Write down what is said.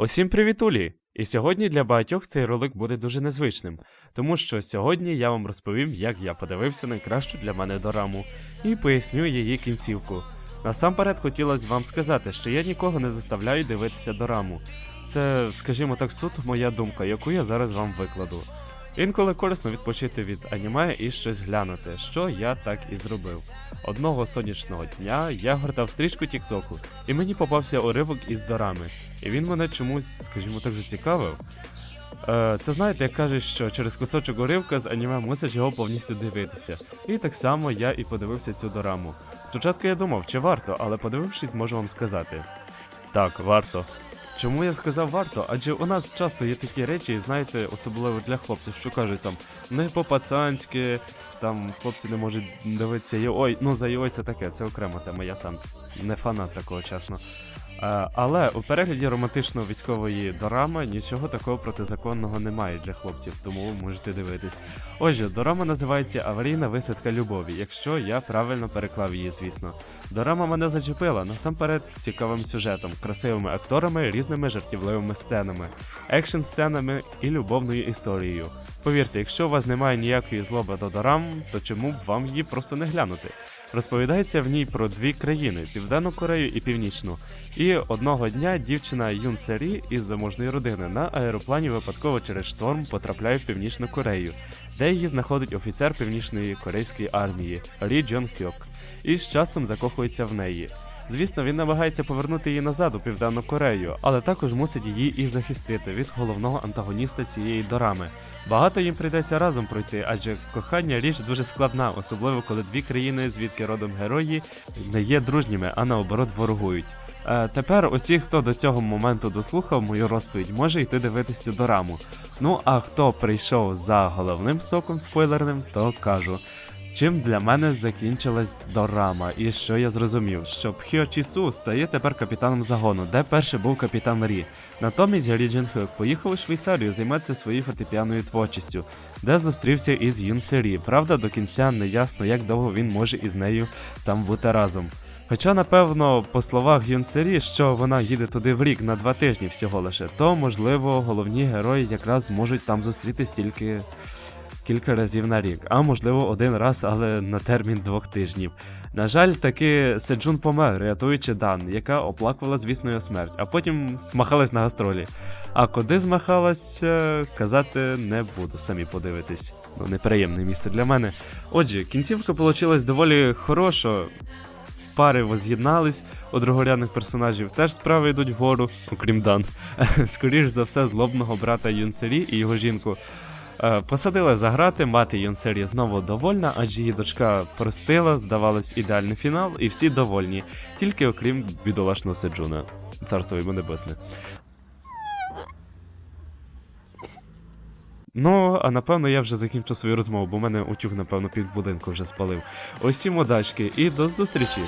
Усім привітулі! І сьогодні для багатьох цей ролик буде дуже незвичним, тому що сьогодні я вам розповім, як я подивився найкращу для мене дораму, і поясню її кінцівку. Насамперед хотілося вам сказати, що я нікого не заставляю дивитися дораму. Це, скажімо так, суто моя думка, яку я зараз вам викладу. Інколи корисно відпочити від аніме і щось глянути, що я так і зробив. Одного сонячного дня я гортав стрічку Тіктоку, і мені попався уривок із дорами. І він мене чомусь, скажімо так, зацікавив. Е, це знаєте, як кажуть, що через кусочок уривка з аніме мусиш його повністю дивитися. І так само я і подивився цю дораму. Спочатку я думав, чи варто, але подивившись, можу вам сказати. Так, варто. Чому я сказав варто? Адже у нас часто є такі речі, знаєте, особливо для хлопців, що кажуть там не по-пацанськи, там хлопці не можуть дивитися ой, ну за йой це таке, це окрема тема, я сам не фанат такого, чесно. Е, але у перегляді романтично-військової дорами нічого такого протизаконного немає для хлопців, тому можете дивитись. Отже, дорама називається Аварійна висадка любові, якщо я правильно переклав її, звісно. Дорама мене зачепила насамперед цікавим сюжетом, красивими акторами, різними жартівливими сценами, екшн сценами і любовною історією. Повірте, якщо у вас немає ніякої злоби до дорам, то чому б вам її просто не глянути? Розповідається в ній про дві країни Південну Корею і Північну. І одного дня дівчина Юн Сері із заможної родини на аероплані випадково через шторм потрапляє в Північну Корею, де її знаходить офіцер північної корейської армії Рі Джон Хьок, і з часом закохується в неї. Звісно, він намагається повернути її назад у Південну Корею, але також мусить її і захистити від головного антагоніста цієї дорами. Багато їм прийдеться разом пройти, адже кохання річ дуже складна, особливо коли дві країни, звідки родом герої, не є дружніми, а наоборот ворогують. Е, тепер усі, хто до цього моменту дослухав мою розповідь, може йти дивитися дораму. Ну а хто прийшов за головним соком спойлерним, то кажу. Чим для мене закінчилась дорама, і що я зрозумів, що Пхьо Чісу стає тепер капітаном загону, де перший був капітан Рі. Натомість Гаррі Джин Хьок поїхав у Швейцарію займатися своєю фортепіаною творчістю, де зустрівся із Юн Сері. Правда, до кінця не ясно, як довго він може із нею там бути разом. Хоча, напевно, по словах Юн Сері, що вона їде туди в рік на два тижні всього лише, то можливо головні герої якраз зможуть там зустрітись тільки кілька разів на рік, а можливо один раз, але на термін двох тижнів. На жаль, таки Седжун помер, рятуючи Дан, яка оплакувала, звісно, смерть, а потім змахалась на гастролі. А куди змахалась, казати не буду, самі подивитись. Ну, неприємне місце для мене. Отже, кінцівка вийшла доволі хороша. Пари воз'єднались, у другорядних персонажів теж справи йдуть вгору, окрім Дан. Скоріш за все, злобного брата Юнсері і його жінку Посадили Посадили заграти, мати Йонсері знову довольна, адже її дочка простила, здавалось, ідеальний фінал, і всі довольні, тільки окрім бідолашного Седжуна. Царство йому небесне. Ну, а напевно я вже закінчу свою розмову, бо мене утюг, напевно, під будинку вже спалив. Усім удачки і до зустрічі!